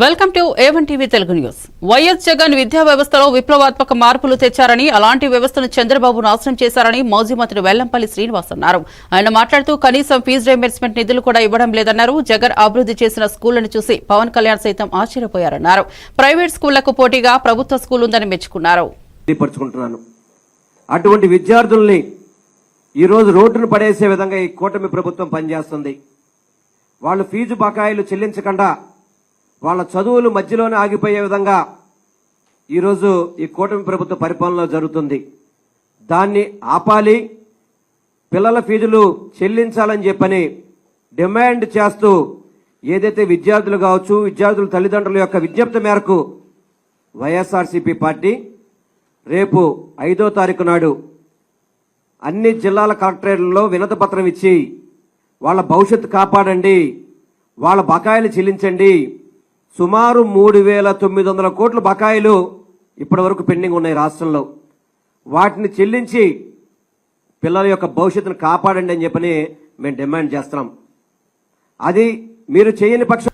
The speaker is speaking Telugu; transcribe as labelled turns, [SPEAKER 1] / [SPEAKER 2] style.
[SPEAKER 1] Welcome to A one TV Telugu news. YS Jagan విద్యా వ్యవస్థలో విప్లవాత్మక మార్పులు తెచ్చారని అలాంటి వ్యవస్థను చంద్రబాబు నాశనం చేశారని మాజీ మంత్రి వెల్లంపల్లి శ్రీనివాస్ అన్నారు. ఆయన మాట్లాడుతూ కనీసం ఫీజు రీయింబర్స్మెంట్ నిధులు కూడా ఇవ్వడం లేదన్నారు. జగన్ అభివృద్ధి చేసిన స్కూళ్ళను చూసి పవన్ కళ్యాణ్ సైతం ఆశ్చర్యపోయారన్నారు. ప్రైవేట్ స్కూళ్ళకు పోటీగా ప్రభుత్వ స్కూల్ ఉందని మెచ్చుకున్నారు
[SPEAKER 2] అటువంటి విద్యార్థుల్ని ఈరోజు రోడ్డును పడేసే విధంగా ఈ కూటమి ప్రభుత్వం పనిచేస్తుంది. వాళ్ళు ఫీజు బకాయిలు చెల్లించకుండా వాళ్ళ చదువులు మధ్యలోనే ఆగిపోయే విధంగా ఈరోజు ఈ కూటమి ప్రభుత్వ పరిపాలన జరుగుతుంది. దాన్ని ఆపాలి పిల్లల ఫీజులు చెల్లించాలని చెప్పని డిమాండ్ చేస్తూ ఏదైతే విద్యార్థులు కావచ్చు విద్యార్థుల తల్లిదండ్రుల యొక్క విజ్ఞప్తి మేరకు వైఎస్ఆర్సీపీ పార్టీ రేపు ఐదో తారీఖు నాడు అన్ని జిల్లాల కలెక్టరేట్లలో వినతి పత్రం ఇచ్చి వాళ్ళ భవిష్యత్తు కాపాడండి వాళ్ళ బకాయిలు చెల్లించండి సుమారు మూడు వేల తొమ్మిది వందల కోట్ల బకాయిలు ఇప్పటి వరకు పెండింగ్ ఉన్నాయి రాష్ట్రంలో. వాటిని చెల్లించి పిల్లల యొక్క భవిష్యత్తును కాపాడండి అని చెప్పని మేము డిమాండ్ చేస్తున్నాం. అది మీరు చేయని పక్షం